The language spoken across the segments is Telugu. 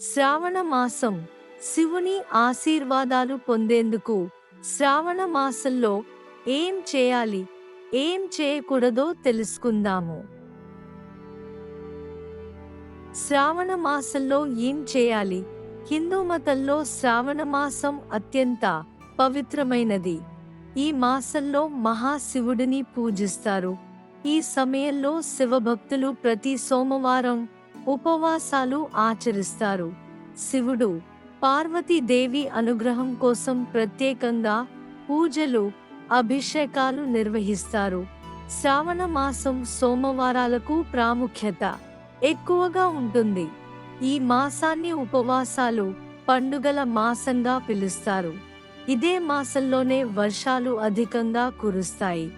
శ్రావణ మాసం శివుని ఆశీర్వాదాలు పొందేందుకు శ్రావణ మాసంలో ఏం చేయాలి ఏం చేయకూడదో తెలుసుకుందాము. శ్రావణ మాసంలో ఏం చేయాలి? హిందూ మతంలో శ్రావణ మాసం అత్యంత పవిత్రమైనది. ఈ మాసంలో మహాశివుడిని పూజిస్తారు. ఈ సమయంలో శివభక్తులు ప్రతి సోమవారం ఉపవాసాలు ఆచరిస్తారు. శివుడు పార్వతీదేవి అనుగ్రహం కోసం ప్రత్యేకంగా పూజలు అభిషేకాలు నిర్వహిస్తారు. శ్రావణ మాసం సోమవారాలకు ప్రాముఖ్యత ఎక్కువగా ఉంటుంది. ఈ మాసాన్ని ఉపవాసాలు పండుగల మాసంగా పిలుస్తారు. ఇదే మాసంలోనే వర్షాలు అధికంగా కురుస్తాయి.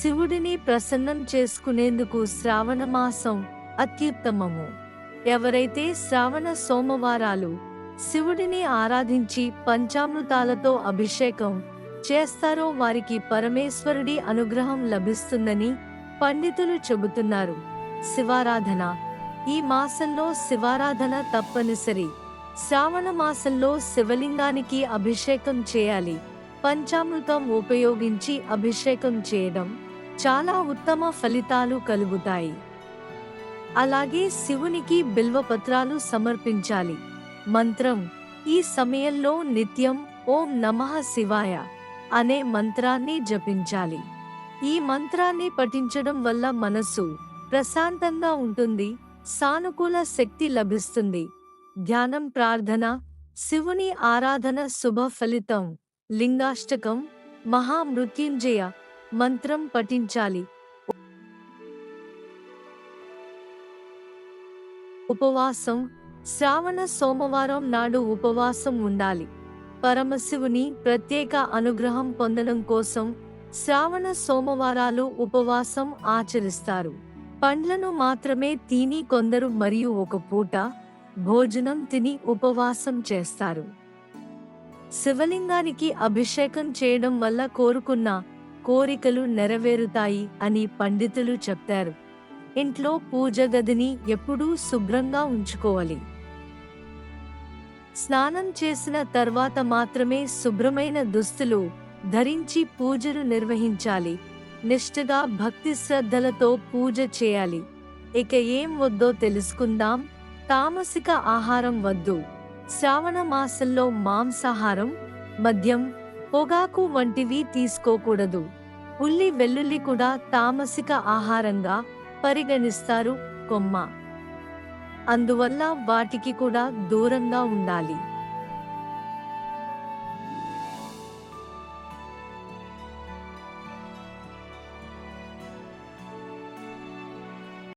శివుడిని ప్రసన్నం చేసుకునేందుకు శ్రావణ మాసం అత్యుత్తమము. ఎవరైతే శ్రావణ సోమవారాలు శివుడిని ఆరాధించి పంచామృతాలతో అభిషేకం చేస్తారో వారికి పరమేశ్వరుడి అనుగ్రహం లభిస్తుందని పండితులు చెబుతున్నారు. శివారాధన. ఈ మాసంలో శివారాధన తప్పనిసరి. శ్రావణ మాసంలో శివలింగానికి అభిషేకం చేయాలి. పంచామృతం ఉపయోగించి అభిషేకం చేయడం చాలా ఉత్తమ ఫలితాలు కలుగుతాయి. అలాగే శివునికి బిల్వపత్రాలు సమర్పించాలి. మంత్రం ఈ సమయంలో నిత్యం ఓం నమః శివాయ అనే మంత్రాన్ని జపించాలి. ఈ మంత్రాన్ని పఠించడం వల్ల మనసు ప్రశాంతంగా ఉంటుంది సానుకూల శక్తి లభిస్తుంది. ధ్యానం ప్రార్థన శివుని ఆరాధన శుభ ఫలితం లింగాష్టకం మహామృత్యుంజయ మంత్రం పఠించాలి. ఉపవాసం. శ్రావణ సోమవారం నాడు ఉపవాసం ఉండాలి. పరమశివుని ప్రత్యేక అనుగ్రహం పొందడం కోసం శ్రావణ సోమవారాలు ఉపవాసం ఆచరిస్తారు. పండ్లను మాత్రమే తిని కొందరు మరియు ఒక పూట భోజనం తిని ఉపవాసం చేస్తారు. శివలింగానికి అభిషేకం చేయడం వల్ల కోరుకున్న కోరికలు నెరవేరుతాయి అని పండితులు చెప్తారు. ఇంట్లో పూజ గదిని ఎప్పుడూ శుభ్రంగా ఉంచుకోవాలి. స్నానం చేసిన తర్వాత మాత్రమే శుభ్రమైన దుస్తులు ధరించి పూజలు నిర్వహించాలి. నిష్ఠగా భక్తి శ్రద్ధలతో పూజ చేయాలి. ఇక ఏం వద్దో తెలుసుకుందాం. తామసిక ఆహారం వద్దు. శ్రావణ మాసంలో మాంసాహారం మద్యం పొగాకు వంటివి తీసుకోకూడదు. ఉల్లి వెల్లుల్లి కూడా తామసిక ఆహారంగా పరిగణిస్తారు కొమ్మ. అందువల్ల వాటికి కూడా దూరంగా ఉండాలి.